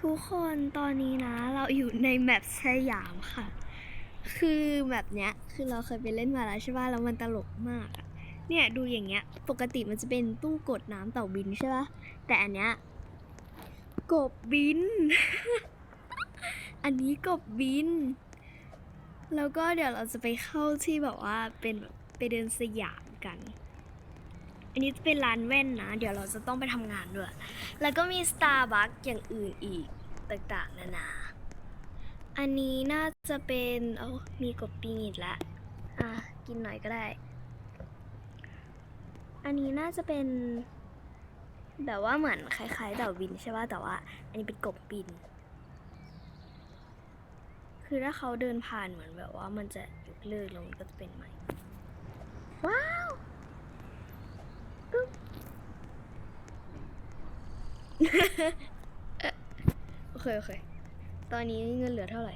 ทุกคนตอนนี้นะ เราอยู่ในแมปสยามค่ะ คือแบบเนี้ยคือเราเคยไปเล่นมาแล้วใช่ป่ะแล้วมันตลกมากอะเนี่ยดูอย่างเงี้ย ปกติมันจะเป็นตู้กดน้ำเต่าบินใช่ป่ะแต่อันเนี้ยกบบิน อันนี้กบบิน แล้วก็เดี๋ยวเราจะไปเข้าที่แบบว่าเป็นแบบไปเดินสยามกัน อันนี้จะเป็นร้านแว่นนะ เดี๋ยวเราจะต้องไปทำงานด้วย แล้วก็มี Starbucks อย่างอื่นอีกต่างๆ นานา อันนี้น่าจะเป็นเอ้ามีกบปิงอีกแล้วอะ กินหน่อยก็ได้ อันนี้น่าจะเป็น แบบว่าเหมือนคล้ายๆเต่าบินใช่ป่ะ แต่ว่า อันนี้เป็นกบบิน คือถ้าเขาเดินผ่านเหมือนแบบว่ามันจะยกเลิกลงก็จะเป็นใหม่ ว้าว โอเค โอเค ตอนนี้เงินเหลือเท่าไหร่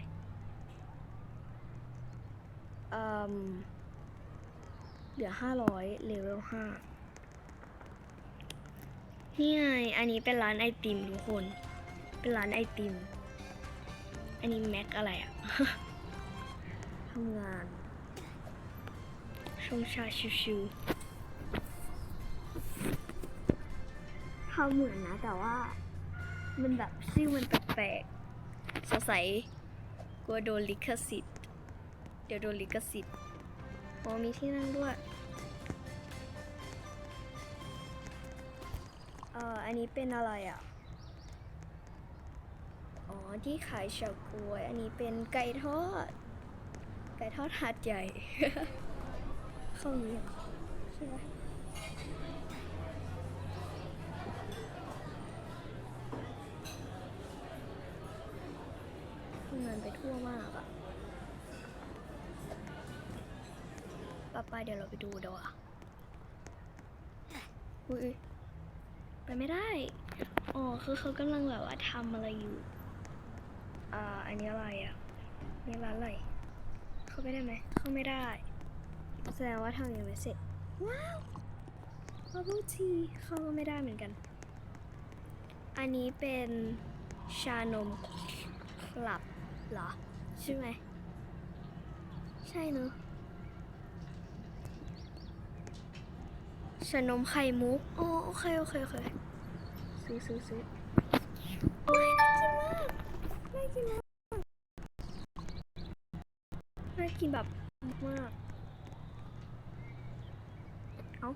เหลือห้าร้อยเลเวลห้านี่ไง อันนี้เป็นร้านไอติมทุกคน เป็นร้านไอติม อันนี้แม็กอะไรอะทำงานชงชาชิวๆ ทำเหมือนนะ แต่ว่ามันแบบชื่อมันแปลกๆสงสัยกลัวโดนลิขสิทธิ์ เดี๋ยวโดนลิขสิทธิ์อ๋อมีที่นั่งด้วย เอ่อ อันนี้เป็นอะไรอะ อ๋อ ที่ขายเฉาก๊วย อันนี้เป็นไก่ทอด ไก่ทอดหาดใหญ่ เข้านี้ใช่ไหม ทั่วมากอะป้าป้าเดี๋ยวเราไปดูดีกว่าอุ้ยไปไม่ได้ อ๋อ คือเขากำลังแบบว่าทำอะไรอยู่ อ่า อันนี้อะไรอะนี่ร้านอะไร เข้าไปได้ไหม เข้าไม่ได้ แสดงว่าทำยังไม่เสร็จ ว้าวบับเบิลทีเข้าก็ไม่ได้เหมือนกัน อันนี้เป็นชานมคลับ เหรอ ใช่ไหม ใช่เนอะชานมไข่มุกอ๋อโอเค โอเค โอเค ซื้อซื้อซื้อโอ้ยน่ากินมากน่ากินมากน่ากินแบบมากเอา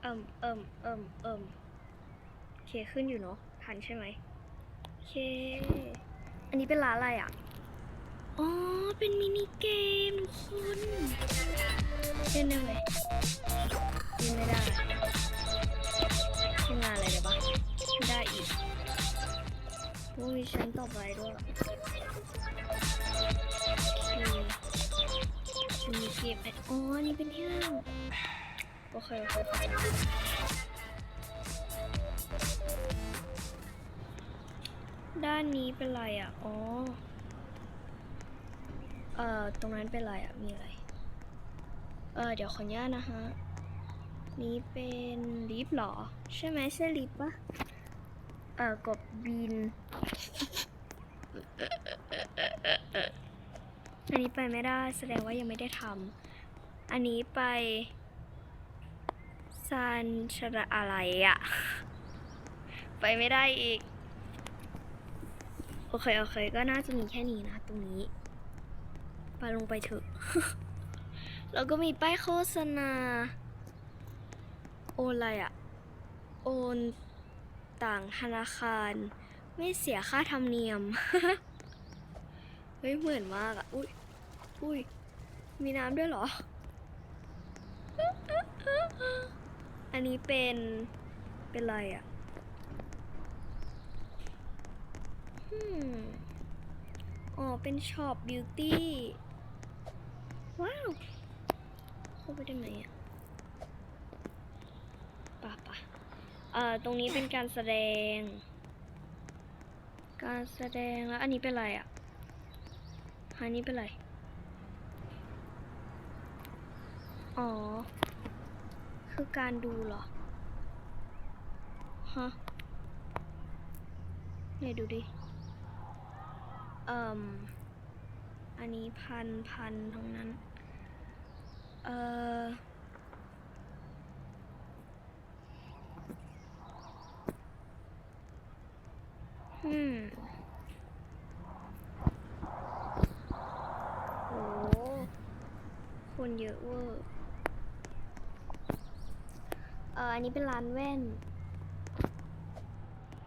เอิ่มเอิ่มเอิ่มเอิ่ม เคขึ้นอยู่เนาะทันใช่ไหมโอเค อันนี้เป็นร้านอะไรอะ อ๋อ เป็นมินิเกมทุกคนเล่นได้ไหมเล่นไม่ได้ทำงานอะไรเดี๋ยวปะไม่ได้อีกโอ้มีชั้นต่อไปด้วยมีเกมอ๋ออันนี่เป็นที่นั่งโอเคโอเค ด้านนี้เป็นอะไรอะ อ๋อ เอ่อ ตรงนั้นเป็นอะไรอะ มีอะไร เออเดี๋ยวขออนุญาตนะฮะ นี้เป็นลิฟต์หรอ ใช่ไหมใช่ลิฟต์ปะเอ่อกบบิน อันนี้ไปไม่ได้แสดงว่ายังไม่ได้ทำ อันนี้ไปซันชระอะไรอะ ไปไม่ได้อีก โอเค โอเค ก็น่าจะมีแค่นี้นะตรงนี้ ไปลงไปเถอะ แล้วก็มีป้ายโฆษณา โอนอะไรอะโอนต่างธนาคาร ไม่เสียค่าธรรมเนียม เฮ้ย เหมือนมากอะอุ้ยอุ้ยมีน้ำด้วยเหรอ อันนี้เป็น เป็นอะไรอะ อืมอ๋อ เป็นช็อปบิวตี้ ว้าว เข้าไปได้ไหมอะป่ะป่ะเอ่อ ตรงนี้เป็นการแสดง การแสดงแล้ว อันนี้เป็นอะไรอะ อันนี้เป็นอะไร อ๋อ คือคือการดูเหรอ ฮะ เนี่ยดูดิ เอ่มอันนี้พันพันทั้งนั้น เอ่ออืมโหคนเยอะเวอร์เอ่ออันนี้เป็นร้านแว่น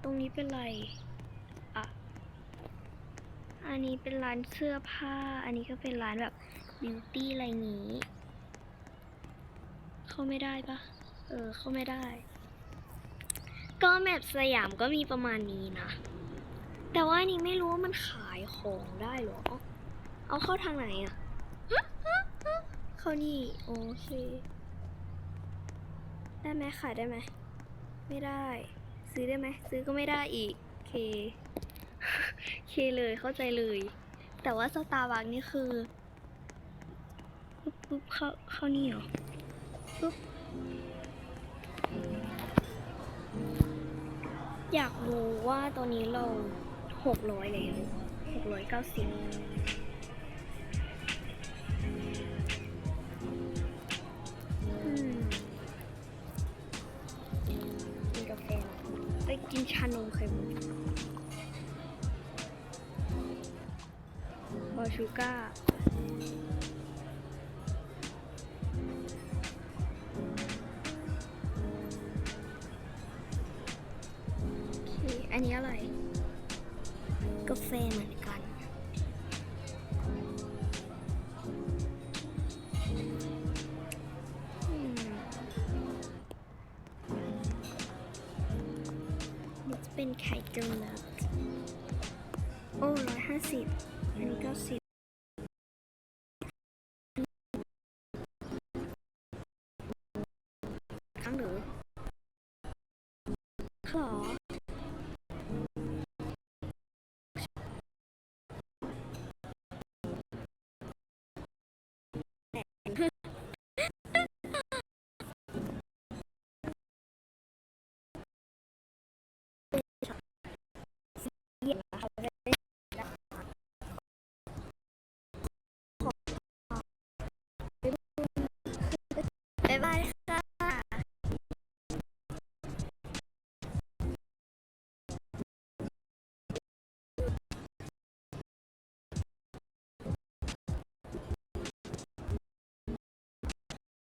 ตรงนี้เป็นอะไร อันนี้เป็นร้านเสื้อผ้า อันนี้ก็เป็นร้านแบบบิวตี้อะไรงี้ เข้าไม่ได้ปะเออ เข้าไม่ได้ ก็แมปสยามก็มีประมาณนี้นะ แต่ว่าอันนี้ไม่รู้ว่ามันขายของได้หรอ เอาเข้าทางไหนอะเข้านี่ โอเค ได้ไหมขายได้ไหม ไม่ได้ ซื้อได้ไหม ซื้อก็ไม่ได้อีก โอเค เคเลยเข้าใจเลย แต่ว่าสตาร์บัคนี่คือปุ๊บปุ๊บเข้าเข้านี่เหรอปุ๊บอยากรู้ว่าตอนนี้เราหกร้อยแล้วหกร้อยเก้าสิบกินกาแฟไปกินชานมไข่มุก ชูก้าโอเคอันนี้อะไร กาแฟเหมือนกันอืมนี่จะเป็นไข่เจียวนัทโอ้ร้อยห้าสิบอันนี้เก้าสิบ ครั้งหรือขอ